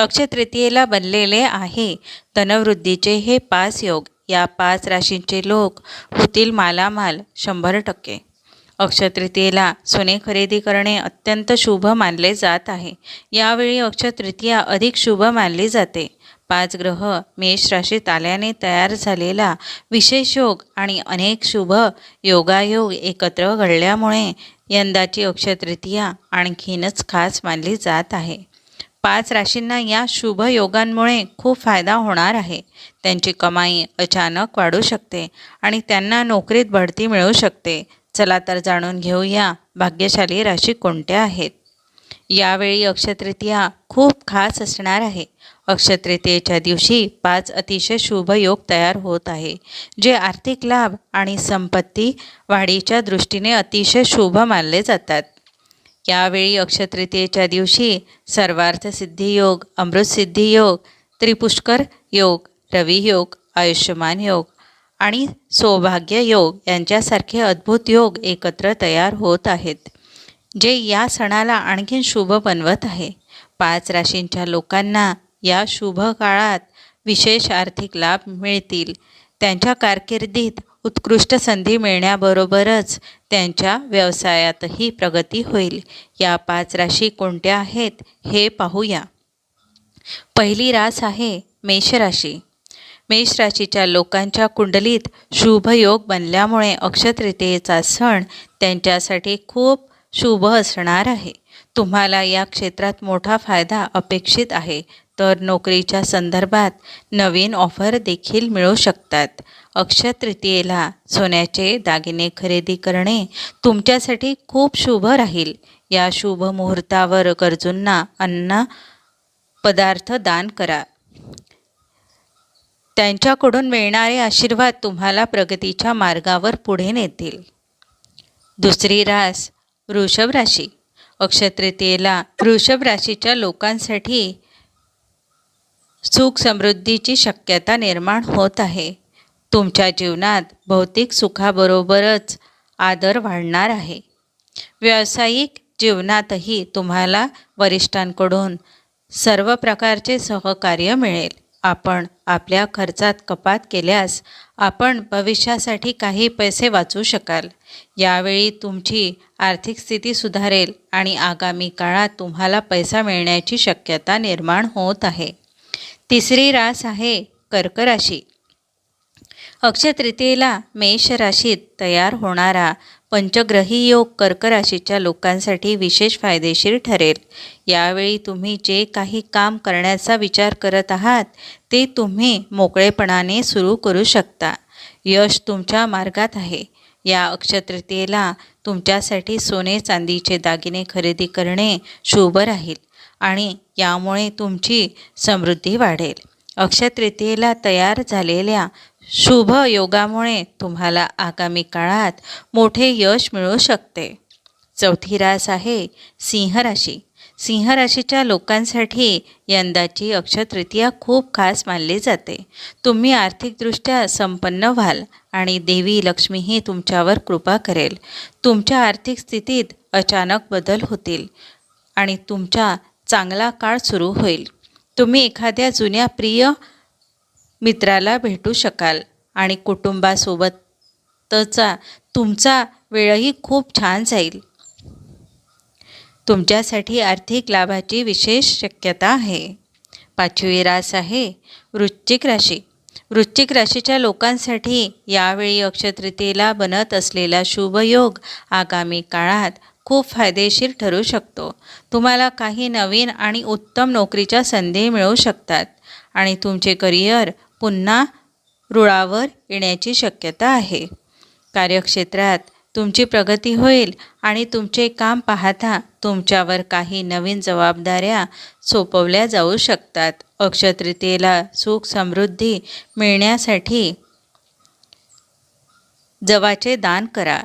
अक्षय तृतीयेला बनलेले आहे. धनवृद्धीचे हे पाच योग या पाच राशींचे लोक होतील मालामाल शंभर टक्के. अक्षय तृतीयेला सोने खरेदी करणे अत्यंत शुभ मानले जात आहे. यावेळी अक्षय तृतीया अधिक शुभ मानली जाते. पाच ग्रह मेष राशीत आल्याने तयार झालेला विशेष योग आणि अनेक शुभ योगायोग एकत्र घडल्यामुळे यंदाची अक्षय तृतीया आणखीनच खास मानली जात आहे. पाच राशींना या शुभ योगांमुळे खूप फायदा होणार आहे. त्यांची कमाई अचानक वाढू शकते आणि त्यांना नोकरीत बढती मिळू शकते. चला तर जाणून घेऊया भाग्यशाली राशी कोणत्या आहेत. यावेळी अक्षतृतीया खूप खास असणार आहे. अक्षतृतीयेच्या दिवशी पाच अतिशय शुभ योग तयार होत आहे जे आर्थिक लाभ आणि संपत्ती वाढीच्या दृष्टीने अतिशय शुभ मानले जातात. यावेळी अक्षतृतीयेच्या दिवशी सर्वार्थ सिद्धी योग अमृतसिद्धी योग त्रिपुष्कर योग रवी योग आयुष्यमान योग आणि सौभाग्य योग यांच्यासारखे अद्भुत योग एकत्र तयार होत आहेत. जे या सणाला आणखीन शुभ बनवत आहे. पाच राशींच्या लोकांना या शुभ काळात विशेष आर्थिक लाभ मिळतील. त्यांच्या कारकिर्दीत उत्कृष्ट संधी मिळण्याबरोबरच त्यांच्या व्यवसायातही प्रगती होईल. या पाच राशी कोणत्या आहेत हे पाहूया. पहिली रास आहे मेष राशी. मेष राशीच्या लोकांच्या कुंडलीत शुभ योग बनल्यामुळे अक्षतृतीयेचा सण त्यांच्यासाठी खूप शुभ असणार आहे. तुम्हाला या क्षेत्रात मोठा फायदा अपेक्षित आहे. तर नोकरीच्या संदर्भात नवीन ऑफर देखील मिळू शकतात. अक्षय तृतीयेला सोन्याचे दागिने खरेदी करणे तुमच्यासाठी खूप शुभ राहील. या शुभ मुहूर्तावर गरजूंना अन्न पदार्थ दान करा. त्यांच्याकडून मिळणारे आशीर्वाद तुम्हाला प्रगतीच्या मार्गावर पुढे नेतील. दुसरी रास वृषभ राशी. अक्षय तृतीयेला वृषभ राशीच्या लोकांसाठी सुख समृद्धीची शक्यता निर्माण होत आहे. तुमच्या जीवनात भौतिक सुखाबरोबरच आदर वाढणार आहे. व्यावसायिक जीवनातही तुम्हाला वरिष्ठांकडून सर्व प्रकारचे सहकार्य मिळेल. आपण आपल्या खर्चात कपात केल्यास आपण भविष्यासाठी काही पैसे वाचू शकाल. यावेळी तुमची आर्थिक स्थिती सुधारेल आणि आगामी काळात तुम्हाला पैसा मिळण्याची शक्यता निर्माण होत आहे. तिसरी रास आहे कर्क राशी अक्षय तृतीयेला मेष राशीत तयार होणारा पंचग्रही योग कर्क राशीच्या लोकांसाठी विशेष फायदेशीर ठरेल. यावेळी तुम्ही जे काही काम करण्याचा विचार करत आहात ते तुम्ही मोकळेपणाने सुरू करू शकता. यश तुमच्या मार्गात आहे. या अक्षतृतीयेला तुमच्यासाठी सोने चांदीचे दागिने खरेदी करणे शुभ राहील. आणि यामुळे तुमची समृद्धी वाढेल. अक्षय तृतीयेला तयार झालेल्या शुभ योगामुळे तुम्हाला आगामी काळात मोठे यश मिळू शकते. चौथी रास आहे सिंह राशी. सिंह राशीच्या लोकांसाठी यंदाची अक्षतृतीया खूप खास मानली जाते. तुम्ही आर्थिकदृष्ट्या संपन्न व्हाल आणि देवी लक्ष्मीही तुमच्यावर कृपा करेल. तुमच्या आर्थिक स्थितीत अचानक बदल होतील आणि तुमच्या चांगला काळ सुरू होईल. तुम्ही एखाद्या जुन्या प्रिय मित्राला भेटू शकाल आणि कुटुंबासोबतचा तुमचा वेळही खूप छान जाईल. तुमच्यासाठी आर्थिक लाभाची विशेष शक्यता आहे. पाचवी रास आहे वृश्चिक राशी. वृश्चिक राशीच्या लोकांसाठी यावेळी अक्षतृतीयेला बनत असलेला शुभयोग आगामी काळात खूप फायदेशीर ठरू शकतो. तुम्हाला काही नवीन आणि उत्तम नोकरीच्या संधी मिळू शकतात आणि तुमचे करिअर पुन्हा रुळावर येण्याची शक्यता आहे. कार्यक्षेत्रात तुमची प्रगती होईल आणि तुमचे काम पाहता तुमच्यावर काही नवीन जबाबदाऱ्या सोपवल्या जाऊ शकतात. अक्षतृतीयेला सुख समृद्धी मिळण्यासाठी जवाचे दान करा.